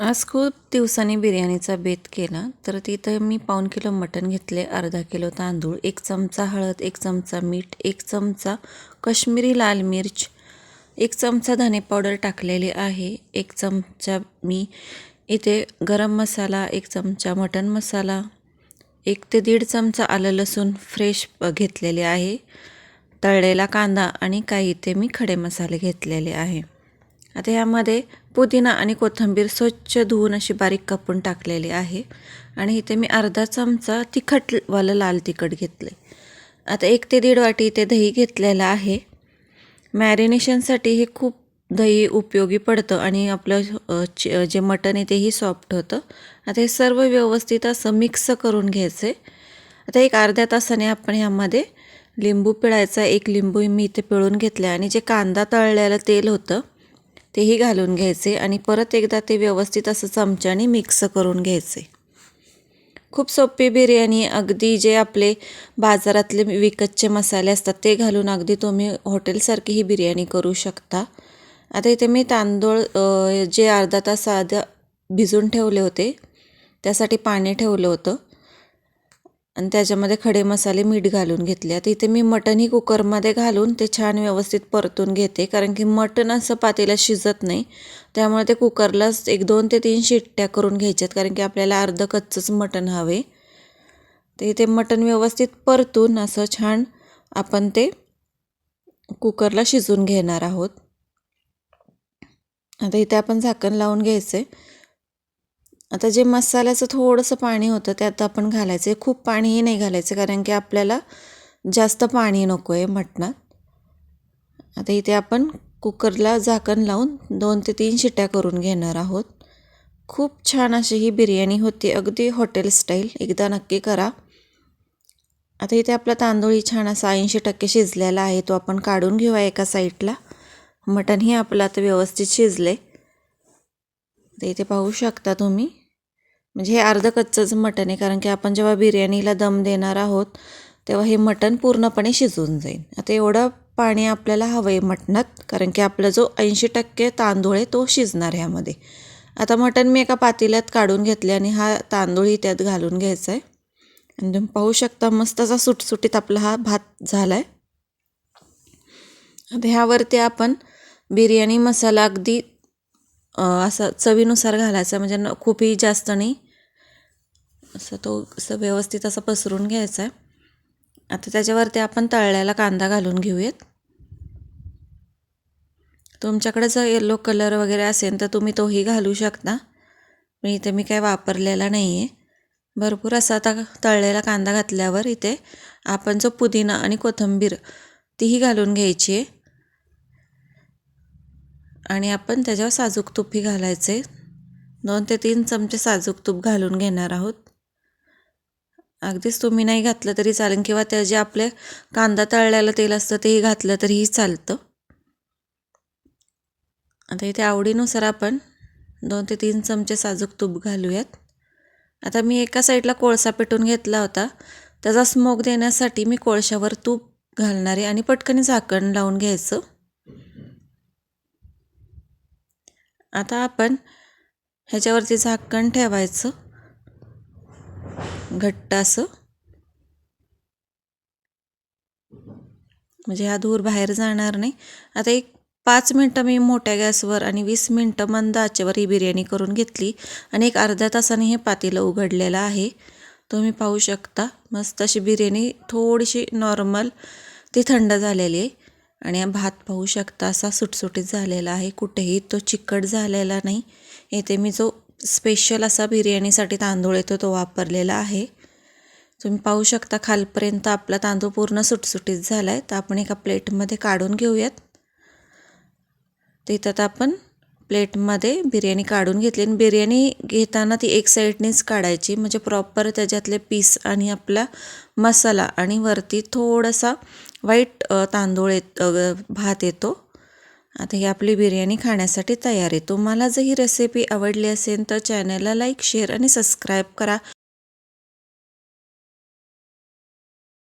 आज खूप दिवसांनी बिर्याणीचा बेत केला तर तिथं मी पाऊण किलो मटण घेतले अर्धा किलो तांदूळ एक चमचा हळद एक चमचा मीठ एक चमचा कश्मीरी लाल मिर्च एक चमचा धने पावडर टाकलेली आहे एक चमचा मी इथे गरम मसाला एक चमचा मटण मसाला एक ते दीड चमचा आलं लसूण फ्रेश घेतलेले आहे तळलेला कांदा आणि काही इथे मी खडे मसाले घेतलेले आहे. आता ह्यामध्ये पुदिना आणि कोथिंबीर स्वच्छ धुवून अशी बारीक कापून टाकलेली आहे. आणि इथे मी अर्धा चमचा तिखटवालं लाल तिखट घेतले आता एक ते दीड वाटी इथे दही घेतलेलं आहे. मॅरिनेशनसाठी हे खूप दही उपयोगी पडतं आणि आपलं जे मटण आहे तेही सॉफ्ट होतं. आता हे सर्व व्यवस्थित असं मिक्स करून घ्यायचं आहे आता एक अर्ध्या तासाने आपण ह्यामध्ये लिंबू पिळायचा. एक लिंबू मी इथे पिळून घेतला आणि जे कांदा तळलेलं तेल होतं तेही घालून घ्यायचे आणि परत एकदा ते व्यवस्थित असं चमच्याने मिक्स करून घ्यायचे. खूप सोपी बिर्याणी अगदी जे आपले बाजारातले विकतचे मसाले असतात ते घालून अगदी तुम्ही हॉटेलसारखी ही बिर्याणी करू शकता. आता इथे मी तांदूळ जे अर्धा तास आधी भिजून ठेवले होते त्यासाठी पाणी ठेवलं होतं. आणि त्याच्यामध्ये खडे मसाले मीठ घालून घेतले. आता इथे मी मटणही कुकरमध्ये घालून ते छान व्यवस्थित परतून घेते. कारण की मटण असं पातेला शिजत नाही. त्यामुळे ते कुकरलाच एक दोन ते तीन शिट्ट्या करून घ्यायच्यात. कारण की आपल्याला अर्ध कच्चंच मटण हवे. ते इथे मटण व्यवस्थित परतून असं छान आपण ते कुकरला शिजून घेणार आहोत. आता इथे आपण झाकण लावून घ्यायचं आहे आता जे मसाल्याचं थोडंसं पाणी होतं त्यात आपण घालायचं आहे खूप पाणीही नाही घालायचं कारण की आपल्याला जास्त पाणी नको आहे मटणात. आता इथे आपण कुकरला झाकण लावून दोन ते तीन शिट्या करून घेणार आहोत. खूप छान अशी ही बिर्याणी होती अगदी हॉटेल स्टाईल. एकदा नक्की करा. आता इथे आपला तांदूळही छान असा ऐंशी टक्के शिजलेला आहे तो आपण काढून घेऊया एका साईडला. मटणही आपलं आता व्यवस्थित शिजले तर इथे पाहू शकता तुम्ही. म्हणजे हे अर्ध कच्चंच मटण आहे कारण की आपण जेव्हा बिर्याणीला दम देणार आहोत तेव्हा हे मटण पूर्णपणे शिजून जाईल. आता एवढं पाणी आपल्याला हवं आहे मटणात कारण की आपला जो ऐंशी टक्के तांदूळ आहे तो शिजणार ह्यामध्ये. आता मटण मी एका पातेल्यात काढून घेतले आणि हा तांदूळही त्यात घालून घ्यायचा आहे. आणि तुम्ही पाहू शकता मस्त असा सुटसुटीत आपला हा भात झाला आहे आता ह्यावरती आपण बिर्याणी मसाला अगदी असं चवीनुसार घालायचा म्हणजे न खूपही जास्त नाही. असं तो असं व्यवस्थित असं पसरून घ्यायचा आहे. आता त्याच्यावरती आपण तळल्याला कांदा घालून घेऊयात. तुमच्याकडे जर येल्लो कलर वगैरे असेल तर तुम्ही तोही घालू शकता. पण इथे मी काय वापरलेला नाही आहे भरपूर असा आता तळलेला कांदा घातल्यावर इथे आपण जो पुदिना आणि कोथिंबीर तीही घालून घ्यायची आहे. आणि आपण त्याच्यावर साजूक तूपही घालायचे. दोन ते तीन चमचे साजूक तूप घालून घेणार आहोत. अगदीच तुम्ही नाही घातलं तरी चालेल किंवा त्या जे आपले कांदा तळल्याला तेल असतं तेही घातलं तरीही चालतं. आता इथे आवडीनुसार आपण दोन ते तीन चमचे साजूक तूप घालूयात. आता मी एका साईडला कोळसा पेटून घेतला होता. त्याचा स्मोक देण्यासाठी मी कोळशावर तूप घालणारे आणि पटकन झाकण लावून घ्यायचं. आता आपण ह्याच्यावरती झाकण ठेवायचं. घट्ट असं. म्हणजे हा धूर बाहेर जाणार नाही. आता एक पाच मिनटं मी मोठ्या गॅसवर आणि वीस मिनटं मंद आचेवर ही बिर्याणी करून घेतली आणि एक अर्ध्या तासाने हे पातेलं उघडलेलं आहे. तुम्ही पाहू शकता मस्त अशी बिर्याणी थोडीशी नॉर्मल ती थंड झालेली आहे. आणि भात पाहू शकता असा सुटसुटीत झालेला आहे. कुठेही तो चिकट झालेला नाही. येथे मी जो स्पेशल असा बिर्याणीसाठी तांदूळ येतो तो वापरलेला आहे. तुम्ही पाहू शकता खालपर्यंत आपला तांदूळ पूर्ण सुटसुटीत झाला आहे तर आपण एका प्लेटमध्ये काढून घेऊयात. तिथं आपण प्लेटमध्ये बिर्याणी काढून घेतली. आणि बिर्याणी घेताना ती एक साईडनेच काढायची. म्हणजे प्रॉपर त्याच्यातले पीस आणि आपला मसाला. आणि वरती थोडासा वाईट तांदूळ येत भात येतो. आता ही आपली बिर्याणी खाण्यासाठी तयार आहे. तुम्हाला जर ही रेसिपी आवडली असेल तर चॅनलला लाईक शेअर आणि सबस्क्राईब करा.